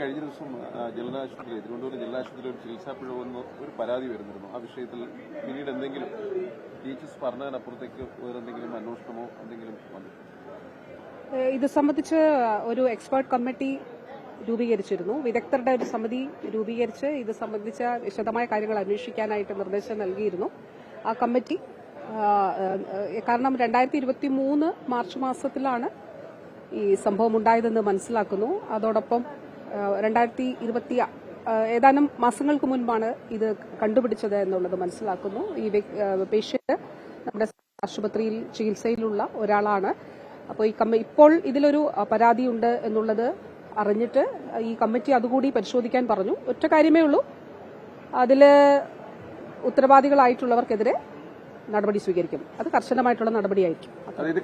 കഴിഞ്ഞ ദിവസം ജില്ലാ ആശുപത്രിയിൽ തിരുവനന്തപുരം ജില്ലാ ആശുപത്രിയിൽ ഒരു ചികിത്സാ പിഴവെന്ന് ഒരു പരാതി വരുന്നിരുന്നു. ആ വിഷയത്തിൽ പിന്നീട് എന്തെങ്കിലും ടീച്ചേഴ്സ് പറഞ്ഞതിനപ്പുറത്തേക്ക് വേറെ എന്തെങ്കിലും അന്വേഷണമോ എന്തെങ്കിലും വന്നു? ഇത് സംബന്ധിച്ച് ഒരു എക്സ്പേർട്ട് കമ്മിറ്റി രൂപീകരിച്ചിരുന്നു. വിദഗ്ധരുടെ ഒരു സമിതി രൂപീകരിച്ച് ഇത് സംബന്ധിച്ച വിശദമായ കാര്യങ്ങൾ അന്വേഷിക്കാനായിട്ട് നിർദ്ദേശം നൽകിയിരുന്നു ആ കമ്മിറ്റി. കാരണം രണ്ടായിരത്തി ഇരുപത്തി മൂന്ന് മാർച്ച് മാസത്തിലാണ് ഈ സംഭവം ഉണ്ടായതെന്ന് മനസ്സിലാക്കുന്നു. അതോടൊപ്പം രണ്ടായിരത്തി ഇരുപത്തി ഏതാനും മാസങ്ങൾക്ക് മുൻപാണ് ഇത് കണ്ടുപിടിച്ചത് എന്നുള്ളത് മനസ്സിലാക്കുന്നു. ഈ പേഷ്യന്റ് നമ്മുടെ ആശുപത്രിയിൽ ചികിത്സയിലുള്ള ഒരാളാണ്. അപ്പോൾ ഈ കമ്മ ഇപ്പോൾ ഇതിലൊരു പരാതി പരാതിയുണ്ട് എന്നുള്ളത് അറിഞ്ഞിട്ട് ഈ കമ്മിറ്റി അതുകൂടി പരിശോധിക്കാൻ പറഞ്ഞു. ഒറ്റ കാര്യമേ ഉള്ളൂ. അതിൽ ഉത്തരവാദികളായിട്ടുള്ളവർക്കെതിരെ നടപടി സ്വീകരിക്കും. അത് കർശനമായിട്ടുള്ള നടപടിയായിരിക്കും.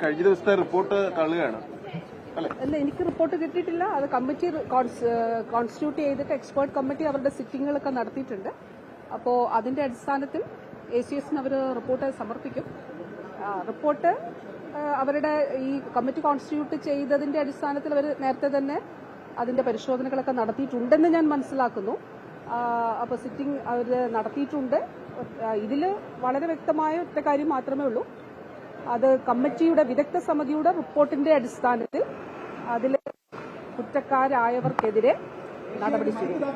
കഴിഞ്ഞ ദിവസത്തെ റിപ്പോർട്ട് തള്ളുകയാണ്. അല്ലെ? എനിക്ക് റിപ്പോർട്ട് കിട്ടിയിട്ടില്ല. അത് കമ്മിറ്റി കോൺസ്റ്റിറ്റ്യൂട്ട് ചെയ്തിട്ട് എക്സ്പേർട്ട് കമ്മിറ്റി അവരുടെ സിറ്റിങ്ങുകളൊക്കെ നടത്തിയിട്ടുണ്ട്. അപ്പോൾ അതിന്റെ അടിസ്ഥാനത്തിൽ എ സി എസിന് അവർ റിപ്പോർട്ട് സമർപ്പിക്കും. റിപ്പോർട്ട് അവരുടെ ഈ കമ്മിറ്റി കോൺസ്റ്റിറ്റ്യൂട്ട് ചെയ്തതിന്റെ അടിസ്ഥാനത്തിൽ അവർ നേരത്തെ തന്നെ അതിന്റെ പരിശോധനകളൊക്കെ നടത്തിയിട്ടുണ്ടെന്ന് ഞാൻ മനസ്സിലാക്കുന്നു. അപ്പോൾ സിറ്റിംഗ് അവർ നടത്തിയിട്ടുണ്ട്. ഇതിൽ വളരെ വ്യക്തമായ ഒറ്റ കാര്യം മാത്രമേ ഉള്ളൂ. അത് കമ്മിറ്റിയുടെ വിദഗ്ധ സമിതിയുടെ റിപ്പോർട്ടിന്റെ അടിസ്ഥാനത്തിൽ അതിൽ കുറ്റക്കാരായവർക്കെതിരെ നടപടി സ്വീകരിക്കും.